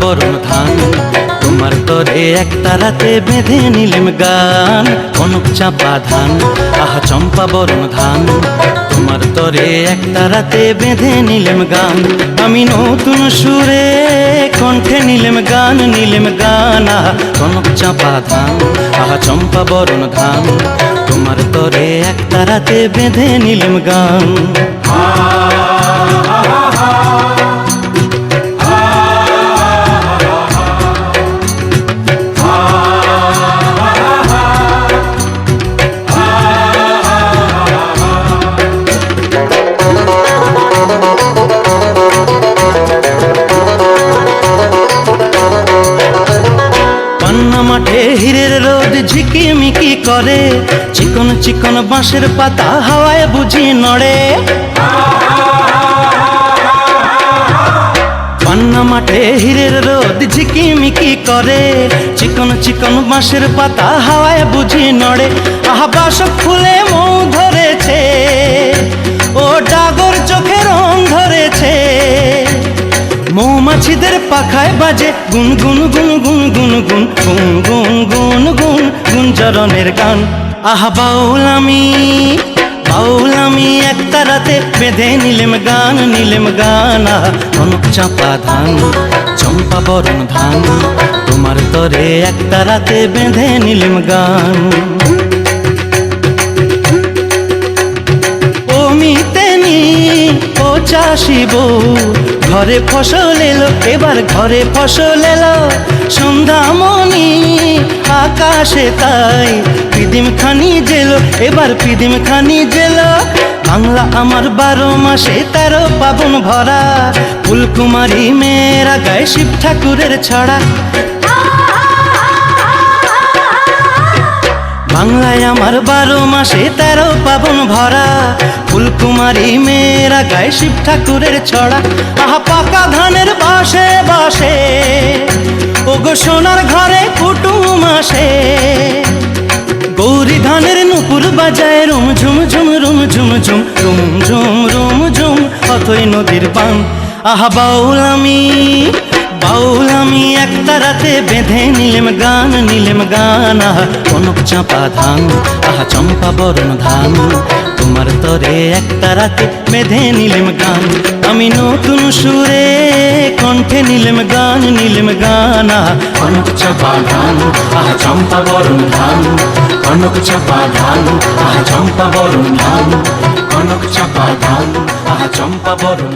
বরণ ধান। তোমার তরে একটা রাতে বেঁধে নিলেম গান। কনক চাপা ধান, আহা, চম্পা বরণ ধান। তোমার তরে একটা রাতে বেঁধে নিলেম গান। আমি নতুন সুরে কণ্ঠে নিলেম গান নিলেম গান। আহা কনক চাপা ধান, আহা, চম্পা বরণ ধান। তোমার তরে একটা রাতে বেঁধে নিলেম গান। মাঠে হীরের রোদ ঝিকিমিকি করে। চিকন চিকন বাঁশের পাতা হাওয়ায় বুঝি নড়ে। পান্না মাঠে হীরের রোদ ঝিকিমিকি করে। চিকন চিকন বাঁশের পাতা হাওয়ায় বুঝি নড়ে। আহা, বাসক ফুলে বাজে গুন গুন গুন গুন গুন গুন গুন গুন গুন গুন গান আহা বাউল আমি বাউল আমি একটা রাতে বেঁধে নিলেম গান নিলেম গান আহা কনক চাপা ধান চম্পা বরণ ধান তোমার তরে একটা রাতে বেঁধে নিলেম গান বউ ঘরে ফসল এলো, এবার ঘরে ফসল এলো। সন্ধ্যামণি আকাশে তাই পিদিম খানি জেলো, এবার পিদিম খানি জেলো। বাংলা আমার বারো মাসে তেরো পাবন ভরা। ফুলকুমারী মেয়েরা গায়ে শিব ঠাকুরের ছড়া। বাংলায় আমার বারো মাসে তেরো পাবন ভরা। ফুলকুমারী মেয়েরা গায়ে শিব ঠাকুরের ছড়া। আহা, পাকা ধানের বাসে বাসে। ও গো সোনার ঘরে কুটুম আসে। গৌরী ধানের নুপুর বাজায় রুম ঝুম ঝুম, রুম ঝুম ঝুম, রুম ঝুম রুম ঝুম, অথই নদীর পান। আহা, বাউল আমি রাতে বেঁধে নিলেম গান নিলেম গান আহা কনক চাপা ধান আহা চম্পা বরণ ধান তোমার তরে একটা রাতে বেঁধে নিলেম গান আমি নতুন সুরে কণ্ঠে নিলেম গান নিলেম গান আহা কনক চাপা ধান আহা চম্পা বরণ ধান কনক চাপা ধান আহা চম্পা বরণ ধান কনক চাপা ধান আহা চম্পা বরণ